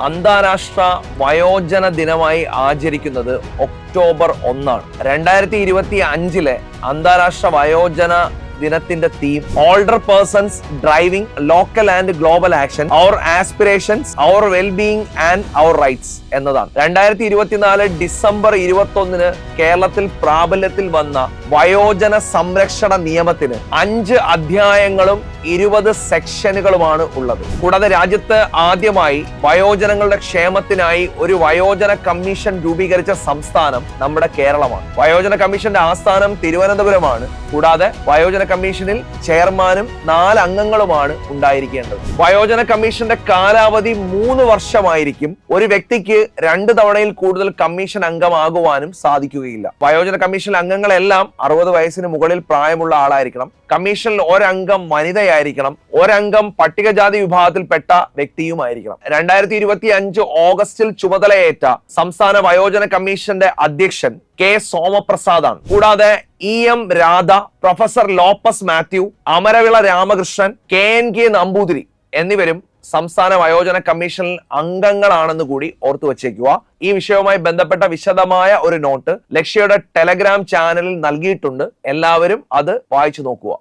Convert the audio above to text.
അന്താരാഷ്ട്ര വയോജന ദിനമായി ആചരിക്കുന്നത് ഒക്ടോബർ ഒന്നാണ്. രണ്ടായിരത്തി ഇരുപത്തി അഞ്ചിലെ അന്താരാഷ്ട്ര വയോജന ദിനത്തിന്റെ theme older persons driving local and global action our aspirations our wellbeing and our rights എന്നതാണ്. രണ്ടായിരത്തി ഇരുപത്തിനാല് ഡിസംബർ ഇരുപത്തി ഒന്നിന് കേരളത്തിൽ പ്രാബല്യത്തിൽ വന്ന വയോജന സംരക്ഷണ നിയമത്തിന് അഞ്ച് അധ്യായങ്ങളും ഇരുപത് സെക്ഷനുകളുമാണ് ഉള്ളത്. കൂടാതെ രാജ്യത്ത് ആദ്യമായി വയോജനങ്ങളുടെ ക്ഷേമത്തിനായി ഒരു വയോജന കമ്മീഷൻ രൂപീകരിച്ച സംസ്ഥാനം നമ്മുടെ കേരളമാണ്. വയോജന കമ്മീഷന്റെ ആസ്ഥാനം തിരുവനന്തപുരമാണ്. കൂടാതെ വയോജന കമ്മീഷനിൽ ചെയർമാനും നാല് അംഗങ്ങളുമാണ് ഉണ്ടായിരിക്കേണ്ടത്. വയോജന കമ്മീഷന്റെ കാലാവധി മൂന്ന് വർഷമായിരിക്കും. ഒരു വ്യക്തിക്ക് രണ്ട് തവണയിൽ കൂടുതൽ കമ്മീഷൻ അംഗമാകുവാനും സാധിക്കുകയില്ല വയോജന കമ്മീഷൻ അംഗങ്ങളെല്ലാം അറുപത് വയസ്സിന് മുകളിൽ പ്രായമുള്ള ആളായിരിക്കണം. കമ്മീഷനിൽ ഒരംഗം വനിതയായിരിക്കണം. ഒരംഗം പട്ടികജാതി വിഭാഗത്തിൽപ്പെട്ട വ്യക്തിയുമായിരിക്കണം. രണ്ടായിരത്തി ഇരുപത്തി അഞ്ച് ഓഗസ്റ്റിൽ ചുമതലയേറ്റ സംസ്ഥാന വയോജന കമ്മീഷന്റെ അധ്യക്ഷൻ കെ സോമപ്രസാദാണ്. കൂടാതെ E M Radha professor Lopez Mathew Amaravila Ramakrishnan K N K Namboothiri എന്നിവരും സംസ്ഥാന വയോജന കമ്മീഷനിൽ അംഗങ്ങളാണെന്ന് കൂടി ഓർത്തു വച്ചേക്കുക. ഈ വിഷയവുമായി ബന്ധപ്പെട്ട വിശദമായ ഒരു നോട്ട് ലക്ഷ്യയുടെ ടെലഗ്രാം ചാനലിൽ നൽകിയിട്ടുണ്ട്. എല്ലാവരും അത് വായിച്ചു നോക്കുക.